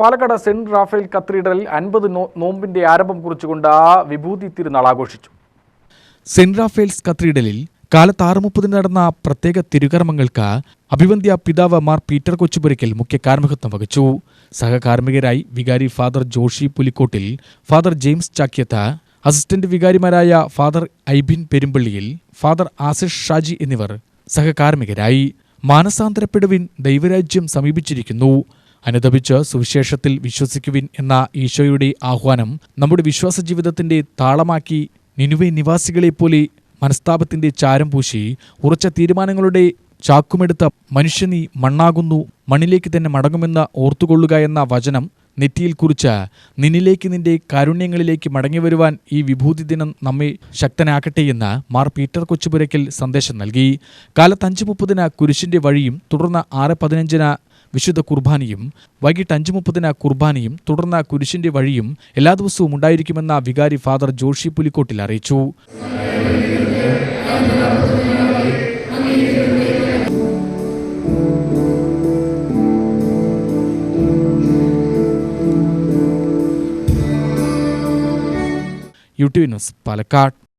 Palakkad saint Rafale കത്തീഡ്രലിൽ അൻപത് നോമ്പിന്റെ ആരംഭം കുറിച്ചുകൊണ്ട് വിഭൂതി തിരുനാൾ ആഘോഷിച്ചു. സെന്റ് റാഫേൽസ് കത്തീഡ്രലിൽ കാലത്ത് ആറ് മുപ്പതിന് നടന്ന പ്രത്യേക തിരുകർമ്മങ്ങൾക്ക് അഭിവന്ധ്യ പിതാവ് മാർ പീറ്റർ കൊച്ചുപുരയ്ക്കൽ മുഖ്യ കാർമ്മികത്വം വഹിച്ചു. സഹകാർമ്മികരായി വികാരി father Joshi Pulikottil father James Chakyath assistant വികാരിമാരായ father Aibin Perumpalliyil father Asish Shaji എന്നിവർ സഹകാർമ്മികരായി. മാനസാന്തരപ്പെടുവിൻ ദൈവരാജ്യം സമീപിച്ചിരിക്കുന്നു. അനുദപിച്ച് സുവിശേഷത്തിൽ വിശ്വസിക്കുവിൻ എന്ന ഈശോയുടെ ആഹ്വാനം നമ്മുടെ വിശ്വാസ ജീവിതത്തിന്റെ താളമാക്കി നിനുവെ നിവാസികളെപ്പോലെ മനസ്താപത്തിന്റെ ചാരം പൂശി ഉറച്ച തീരുമാനങ്ങളുടെ ചാക്കുമെടുത്ത മനുഷ്യനീ മണ്ണാകുന്നു മണ്ണിലേക്ക് തന്നെ മടങ്ങുമെന്ന് ഓർത്തുകൊള്ളുക എന്ന വചനം നെറ്റിയിൽ കുറിച്ച് നിന്നിലേക്ക് നിന്റെ കാരുണ്യങ്ങളിലേക്ക് മടങ്ങി വരുവാൻ ഈ വിഭൂതി ദിനം നമ്മെ ശക്തനാക്കട്ടെ എന്ന് മാർ പീറ്റർ കൊച്ചുപുരയ്ക്കൽ സന്ദേശം നൽകി. കാലത്ത് അഞ്ച് മുപ്പതിന് കുരിശിന്റെ വഴിയും തുടർന്ന് ആറ് പതിനഞ്ചിന് വിശുദ്ധ കുർബാനയും വൈകിട്ട് അഞ്ച് മുപ്പതിന് കുർബാനയും തുടർന്ന് കുരിശിന്റെ വഴിയും എല്ലാ ദിവസവും ഉണ്ടായിരിക്കുമെന്ന വികാരി ഫാദർ ജോഷി പുലിക്കോട്ടിൽ അറിയിച്ചു. U T news Palakkad.